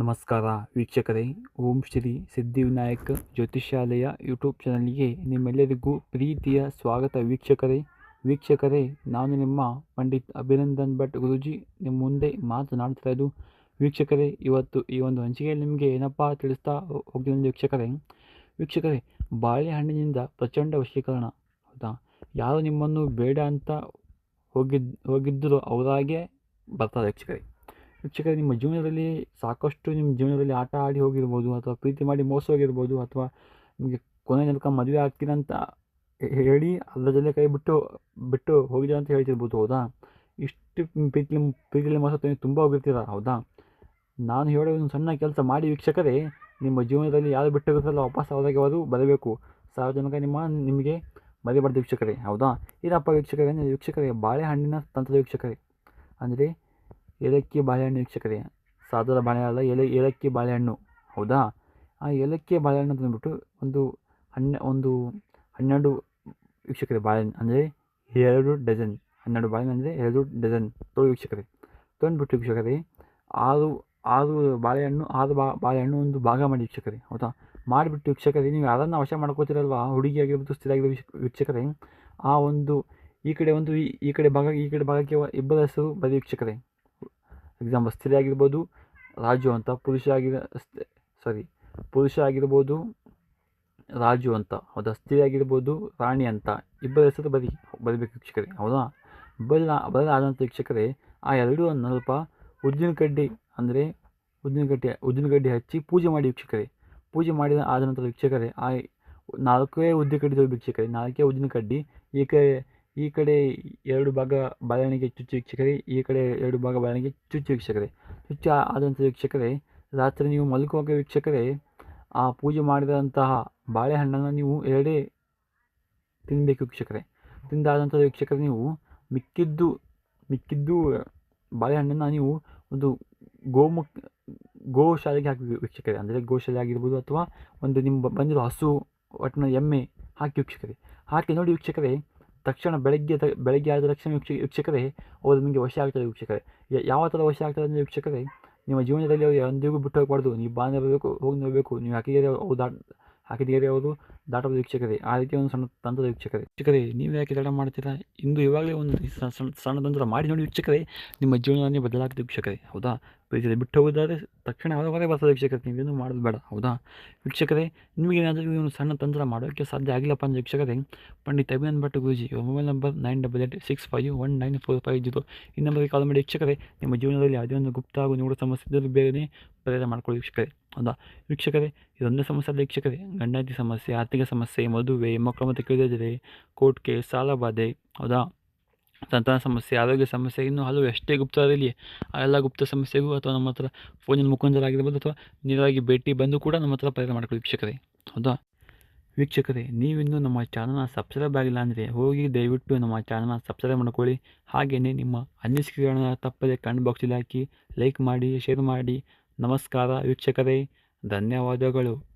ನಮಸ್ಕಾರ ವೀಕ್ಷಕರೇ, ಓಂ ಶ್ರೀ ಸಿದ್ಧಿವಿನಾಯಕ್ ಜ್ಯೋತಿಷ್ಯಾಲಯ ಯೂಟ್ಯೂಬ್ ಚಾನಲ್ಗೆ ನಿಮ್ಮೆಲ್ಲರಿಗೂ ಪ್ರೀತಿಯ ಸ್ವಾಗತ ವೀಕ್ಷಕರೇ. ವೀಕ್ಷಕರೇ, ನಾನು ನಿಮ್ಮ ಪಂಡಿತ್ ಅಭಿನಂದನ್ ಭಟ್ ಗುರುಜಿ ನಿಮ್ಮ ಮುಂದೆ ಮಾತನಾಡ್ತಾ ಇರೋದು. ವೀಕ್ಷಕರೇ, ಇವತ್ತು ಈ ಒಂದು ಹಂಚಿಕೆಯಲ್ಲಿ ನಿಮಗೆ ಏನಪ್ಪಾ ತಿಳಿಸ್ತಾ ಹೋಗ್ತೀನಿ ವೀಕ್ಷಕರೇ. ವೀಕ್ಷಕರೇ ಬಾಳೆಹಣ್ಣಿನಿಂದ ಪ್ರಚಂಡ ವಶೀಕರಣ, ಹೌದಾ? ಯಾರು ನಿಮ್ಮನ್ನು ಬೇಡ ಅಂತ ಹೋಗಿದ್, ಹೋಗಿದ್ದರೂ ಅವರಾಗೆ ಬರ್ತಾರೆ ವೀಕ್ಷಕರೇ. ವೀಕ್ಷಕರೇ, ನಿಮ್ಮ ಜೀವನದಲ್ಲಿ ಸಾಕಷ್ಟು ನಿಮ್ಮ ಜೀವನದಲ್ಲಿ ಆಟ ಆಡಿ ಹೋಗಿರ್ಬೋದು ಅಥವಾ ಪ್ರೀತಿ ಮಾಡಿ ಮೋಸ ಹೋಗಿರ್ಬೋದು ಅಥವಾ ನಿಮಗೆ ಕೊನೆ ತನಕ ಮದುವೆ ಆಗ್ತೀರಂತ ಹೇಳಿ ಅಲ್ಲದಲ್ಲೇ ಕೈ ಬಿಟ್ಟು ಬಿಟ್ಟು ಹೋಗಿದೆ ಅಂತ ಹೇಳ್ತಿರ್ಬೋದು, ಹೌದಾ? ಇಷ್ಟು ಪ್ರೀತಿ ಪ್ರೀತಿಲಿ ಮೋಸ ತುಂಬ ಹೋಗಿರ್ತೀರ, ಹೌದಾ? ನಾನು ಹೇಳೋ ಒಂದು ಸಣ್ಣ ಕೆಲಸ ಮಾಡಿ ವೀಕ್ಷಕರೇ, ನಿಮ್ಮ ಜೀವನದಲ್ಲಿ ಯಾರು ಬಿಟ್ಟು ಹೋಗಿರ್ತಾರಲ್ಲ ವಾಪಸ್ ಆದಾಗ ಅವರು ಬರಬೇಕು. ಸಾರ್ವಜನಿಕ ನಿಮ್ಮ, ನಿಮಗೆ ಮರಿಬಾರ್ದು ವೀಕ್ಷಕರೇ, ಹೌದಾ? ಇದಪ್ಪ ವೀಕ್ಷಕರೇ ವೀಕ್ಷಕರೇ, ಬಾಳೆಹಣ್ಣಿನ ತಂತ್ರದ ವೀಕ್ಷಕರೇ. ಅಂದರೆ ಏಲಕ್ಕಿ ಬಾಳೆಹಣ್ಣು ವೀಕ್ಷಕರೇ. ಸಾದರ ಬಾಳೆಹಣ್ಣ ಅಲ್ಲ, ಏಲ, ಏಲಕ್ಕಿ ಬಾಳೆಹಣ್ಣು. ಹೌದಾ? ಆ ಏಲಕ್ಕಿ ಬಾಳೆಹಣ್ಣು ತಂದುಬಿಟ್ಟು ಒಂದು ಹಣ್ಣು ಒಂದು ಹನ್ನೆರಡು ವೀಕ್ಷಕರೇ ಬಾಳೆಹಣ್ಣು, ಅಂದರೆ ಎರಡು ಡಜನ್. ಹನ್ನೆರಡು ಬಾಳೆಹಣ್ಣು ಅಂದರೆ ಎರಡು ಡಜನ್ ತೊಗೊಳ್ಳಿ ವೀಕ್ಷಕರೇ. ತಂದುಬಿಟ್ಟು ವೀಕ್ಷಕರೇ, ಆರು ಆರು ಬಾಳೆಹಣ್ಣು, ಆರು ಬಾ, ಬಾಳೆಹಣ್ಣು ಒಂದು ಭಾಗ ಮಾಡಿ ವೀಕ್ಷಕರೇ, ಹೌದಾ? ಮಾಡಿಬಿಟ್ಟು ವೀಕ್ಷಕರೇ, ನೀವು ಯಾರನ್ನ ವಶ ಮಾಡ್ಕೋತೀರಲ್ವ? ಹುಡುಗಿ ಆಗಿರ್ಬೋದು ಸ್ಥಿರ ಆಗಿರೋ ವೀಕ್ಷಕರೇ, ಆ ಒಂದು ಈ ಕಡೆ ಒಂದು ಈ ಈ ಕಡೆ ಭಾಗ, ಈ ಕಡೆ ಭಾಗಕ್ಕೆ ಇಬ್ಬರ ಹೆಸರು ಬರೀ ವೀಕ್ಷಕರೇ. ಎಕ್ಸಾಂಪಲ್ ಸ್ತ್ರೀ ಆಗಿರ್ಬೋದು, ರಾಜು ಅಂತ, ಪುರುಷ ಆಗಿರ ಸಾರಿ ಪುರುಷ ಆಗಿರ್ಬೋದು, ರಾಜು ಅಂತ, ಹೌದಾ? ಸ್ತ್ರೀ ಆಗಿರ್ಬೋದು, ರಾಣಿ ಅಂತ, ಇಬ್ಬರ ಹೆಸರು ಬರಿ, ಬರಬೇಕು ವೀಕ್ಷಕರೇ, ಹೌದಾ? ಬಲ್ಲ ಬಲ್ಲ ಆದಂಥ ವೀಕ್ಷಕರೇ, ಆ ಎರಡೂ ಸ್ವಲ್ಪ ಉದ್ದಿನ ಕಡ್ಡಿ, ಅಂದರೆ ಉದ್ದಿನ ಕಡ್ಡಿ ಉದ್ದಿನ ಕಡ್ಡಿ ಹಚ್ಚಿ ಪೂಜೆ ಮಾಡಿ ವೀಕ್ಷಕರೇ. ಪೂಜೆ ಮಾಡಿದ ಆದ ನಂತರ ವೀಕ್ಷಕರೇ, ಆ ನಾಲ್ಕೇ ಉದ್ದಿನ ಕಡ್ಡಿ ವೀಕ್ಷಕರೇ, ನಾಲ್ಕೇ ಉದ್ದಿನ ಕಡ್ಡಿ ಈ ಈ ಕಡೆ ಎರಡು ಭಾಗ ಬಾಳೆಹಣ್ಣಿಗೆ ಚುಚ್ಚು ವೀಕ್ಷಕರೇ, ಈ ಕಡೆ ಎರಡು ಭಾಗ ಬಾಳೆಹಣ್ಣಿಗೆ ಚುಚ್ಚು ವೀಕ್ಷಕರೇ. ಚುಚ್ಚು ಆದಂಥ ವೀಕ್ಷಕರೇ, ರಾತ್ರಿ ನೀವು ಮಲ್ಕುವಾಗ ವೀಕ್ಷಕರೇ, ಆ ಪೂಜೆ ಮಾಡಿದಂತಹ ಬಾಳೆಹಣ್ಣನ್ನು ನೀವು ಎರಡೇ ತಿನ್ನಬೇಕು ವೀಕ್ಷಕರೇ. ತಿಂದಾದಂಥ ವೀಕ್ಷಕರು ನೀವು ಮಿಕ್ಕಿದ್ದು ಮಿಕ್ಕಿದ್ದು ಬಾಳೆಹಣ್ಣನ್ನು ನೀವು ಒಂದು ಗೋಮುಖ ಗೋಶಾಲೆಗೆ ಹಾಕಿ ವೀಕ್ಷಕರೇ. ಅಂದರೆ ಗೋಶಾಲೆ ಆಗಿರ್ಬೋದು ಅಥವಾ ಒಂದು ನಿಮ್ಮ ಬಂದಿರೋ ಹಸು, ಒಟ್ಟಿನ ಎಮ್ಮೆ ಹಾಕಿ ವೀಕ್ಷಕರೇ. ಹಾಕಿ ನೋಡಿ ವೀಕ್ಷಕರೇ ತಕ್ಷಣ ಬೆಳಗ್ಗೆ ತ, ಬೆಳಗ್ಗೆ ಆದ ತಕ್ಷಣ ವೀಕ್ಷ, ವೀಕ್ಷಕರೇ ಅವರು ನಿಮಗೆ ವಶ ಆಗ್ತದೆ ವೀಕ್ಷಕರೇ. ಯಾವ ಥರ ವಶ ಆಗ್ತದೆ ಅಂದರೆ ವೀಕ್ಷಕರೇ, ನಿಮ್ಮ ಜೀವನದಲ್ಲಿ ಅವರು ಎಂದಿಗೂ ಬಿಟ್ಟು ಹೋಗಬಾರ್ದು. ನೀವು ಬಾಂಧವ್ಯ ಹೋಗಿ ನೋಡಬೇಕು. ನೀವು ಹಾಕಿದರೆ ಅವ್ರು ದಾಟ್ ಹಾಕಿದ್ದೀರಿ ಅವರು ದಾಟಬಹುದು ವೀಕ್ಷಕರೇ ಆ ರೀತಿ ಒಂದು ಸಣ್ಣ ತಂತ್ರದ ವೀಕ್ಷಕರೇ ವೀಕ್ಷಕರೇ ನೀವು ಯಾಕೆ ತಡ ಮಾಡ್ತೀರಾ ಇಂದು ಇವಾಗಲೇ ಒಂದು ಸಣ್ಣ ತಂತ್ರ ಮಾಡಿ ನೋಡಿ ವೀಕ್ಷಕರೇ ನಿಮ್ಮ ಜೀವನವನ್ನೇ ಬದಲಾಗ್ತದೆ ವೀಕ್ಷಕರೇ ಹೌದಾ? ಪ್ರೀತಿಯಲ್ಲಿ ಬಿಟ್ಟು ಹೋಗೋದಾದರೆ ತಕ್ಷಣ ಹೊರಗೆ ಬರ್ತದೆ ವೀಕ್ಷಕರೇ ನೀವೇನು ಮಾಡೋದು ಬೇಡ. ಹೌದಾ? ವೀಕ್ಷಕರೇ ನಿಮಗೇನಾದರೂ ಒಂದು ಸಣ್ಣ ತಂತ್ರ ಮಾಡೋಕ್ಕೆ ಸಾಧ್ಯ ಆಗಿಲ್ಲಪ್ಪ ಅಂದರೆ ವೀಕ್ಷಕರೇ Pandit Abhinand Bhat Guruji mobile number nine double eight six five one nine four five zero ಈ ನಂಬರ್ಗೆ ಕಾಲ್ ಮಾಡಿ ವೀಕ್ಷಕರೇ ನಿಮ್ಮ ಜೀವನದಲ್ಲಿ ಯಾವುದೇ ಒಂದು ಗುಪ್ತ ಹಾಗೂ ನೋಡೋ ಸಮಸ್ಯೆ ಇದ್ದರೂ ಬೇಗನೆ ಪರಿಹಾರ ಮಾಡ್ಕೊಳ್ಳಿ ವೀಕ್ಷಕರೇ ಹೌದಾ? ವೀಕ್ಷಕರೇ ಇದೊಂದೇ ಸಮಸ್ಯೆ ಅಲ್ಲ ವೀಕ್ಷಕರೇ ಗಂಡಾತಿ ಸಮಸ್ಯೆ, ಆರ್ಥಿಕ ಸಮಸ್ಯೆ, ಮದುವೆ, ಮಕ್ಕಳು ಮತ್ತು ಕೇಳಿದರೆ ಕೋರ್ಟ್ ಕೇಸ್ ಸಾಲ ಬಾಧೆ, ಹೌದಾ? ಸಂತಾನ ಸಮಸ್ಯೆ, ಆರೋಗ್ಯ ಸಮಸ್ಯೆ, ಇನ್ನೂ ಹಲವು ಎಷ್ಟೇ ಇರಲಿ, ಆ ಎಲ್ಲ ಗುಪ್ತ ಸಮಸ್ಯೆಗೂ ಅಥವಾ ನಮ್ಮ ಹತ್ರ ಫೋನಿನ ಮುಖಾಂತರ ಆಗಿರ್ಬೋದು ಅಥವಾ ನೇರವಾಗಿ ಭೇಟಿ ಬಂದು ಕೂಡ ನಮ್ಮ ಹತ್ರ ಪರಿಹಾರ ಮಾಡ್ಕೊಳ್ಳಿ ವೀಕ್ಷಕರೇ, ಹೌದಾ? ವೀಕ್ಷಕರೇ, ನೀವಿನ್ನೂ ನಮ್ಮ ಚಾನಲ್ನ ಸಬ್ಸ್ಕ್ರೈಬ್ ಆಗಿಲ್ಲ ಅಂದರೆ ಹೋಗಿ ದಯವಿಟ್ಟು ನಮ್ಮ ಚಾನಲ್ನ ಸಬ್ಸ್ಕ್ರೈಬ್ ಮಾಡ್ಕೊಳ್ಳಿ. ಹಾಗೆಯೇ ನಿಮ್ಮ ಅನಿಸಿಕೆಗಳನ್ನ ತಪ್ಪದೆ ಕಮೆಂಟ್ ಬಾಕ್ಸಲ್ಲಿ ಹಾಕಿ ಲೈಕ್ ಮಾಡಿ ಶೇರ್ ಮಾಡಿ. ನಮಸ್ಕಾರ ವೀಕ್ಷಕರೇ, ಧನ್ಯವಾದಗಳು.